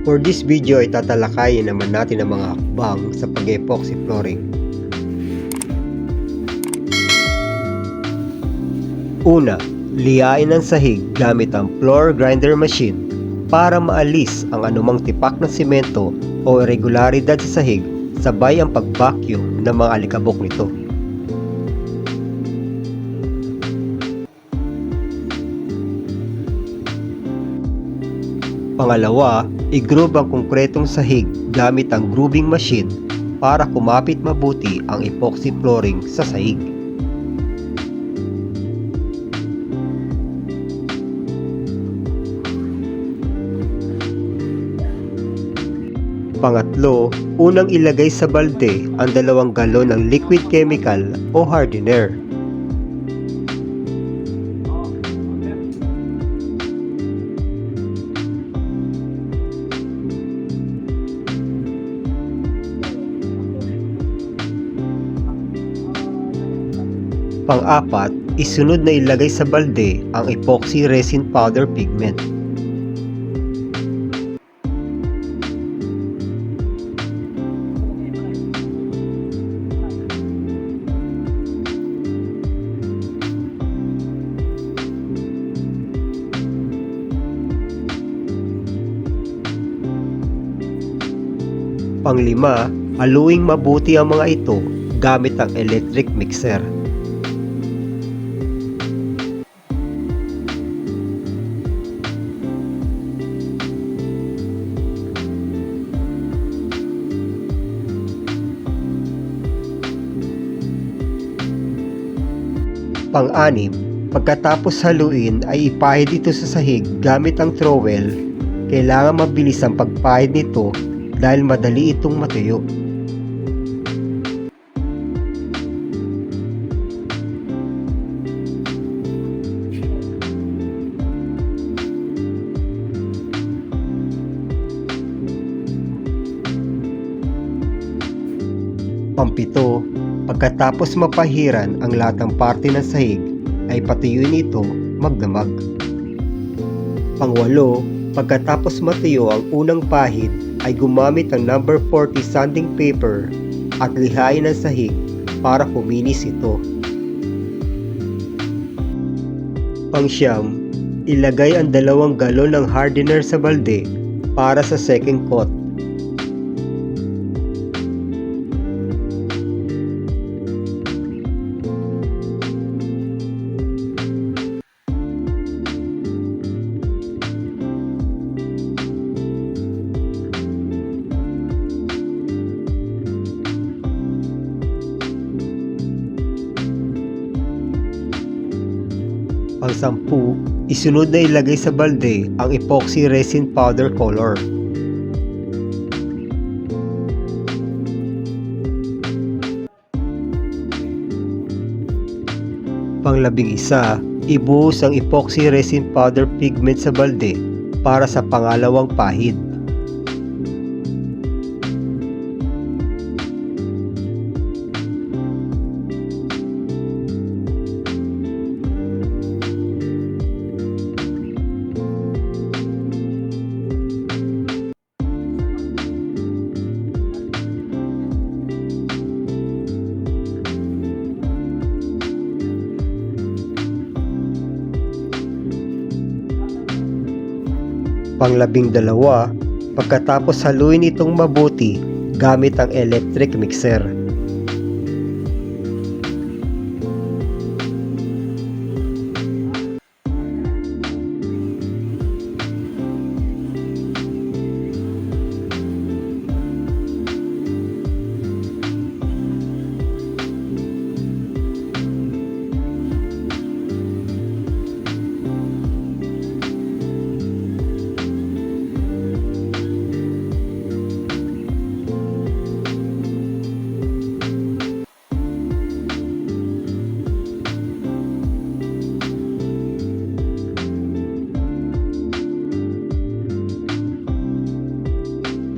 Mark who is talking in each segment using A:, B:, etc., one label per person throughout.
A: For this video ay tatalakayin naman natin ang mga hakbang sa pag-epoxy flooring. Una, liyain ang sahig gamit ang floor grinder machine para maalis ang anumang tipak ng simento o irregularidad sa sahig sabay ang pag-vacuum ng mga alikabok nito. Pangalawa, i-groove ang konkretong sahig gamit ang grooving machine para kumapit mabuti ang epoxy flooring sa sahig. Pangatlo, unang ilagay sa balde ang dalawang galon ng liquid chemical o hardener. Pang-apat, isunod na ilagay sa balde ang epoxy resin powder pigment. Panglima, haluing mabuti ang mga ito gamit ang electric mixer. Pang-anim, pagkatapos haluin ay ipahid ito sa sahig gamit ang trowel. Kailangan mabilis ang pagpahid nito dahil madali itong matuyo. Pampito, pagkatapos mapahiran ang lahat ng parte ng sahig, ay patuyuin ito magdamag. Pangwalo, pagkatapos matuyo ang unang pahid, ay gumamit ng number 40 sanding paper at lihain ang sahig para kuminis ito. Pangsyam, ilagay ang dalawang galon ng hardener sa balde para sa second coat. Pang-sampu, isunod na ilagay sa balde ang epoxy resin powder color. Panglabing isa, ibuhos ang epoxy resin powder pigment sa balde para sa pangalawang pahid. Panglabing dalawa, pagkatapos haluin itong mabuti gamit ang electric mixer.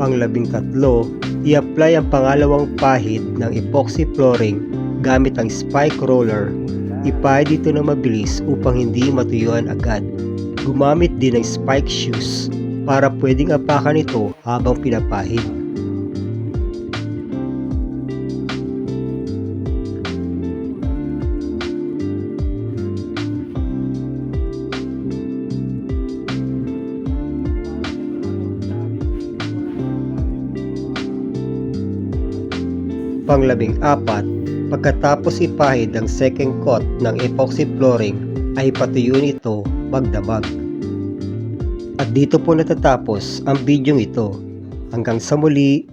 A: Panglabing tatlo, i-apply ang pangalawang pahid ng epoxy flooring gamit ang spike roller. Ipahid ito na mabilis upang hindi matuyuan agad. Gumamit din ng spike shoes para pwedeng apakan ito habang pinapahid. Panglabing apat, pagkatapos ipahid ang second coat ng epoxy flooring ay patuyuin ito magdamag. At dito po natatapos ang bidyong ito. Hanggang sa muli!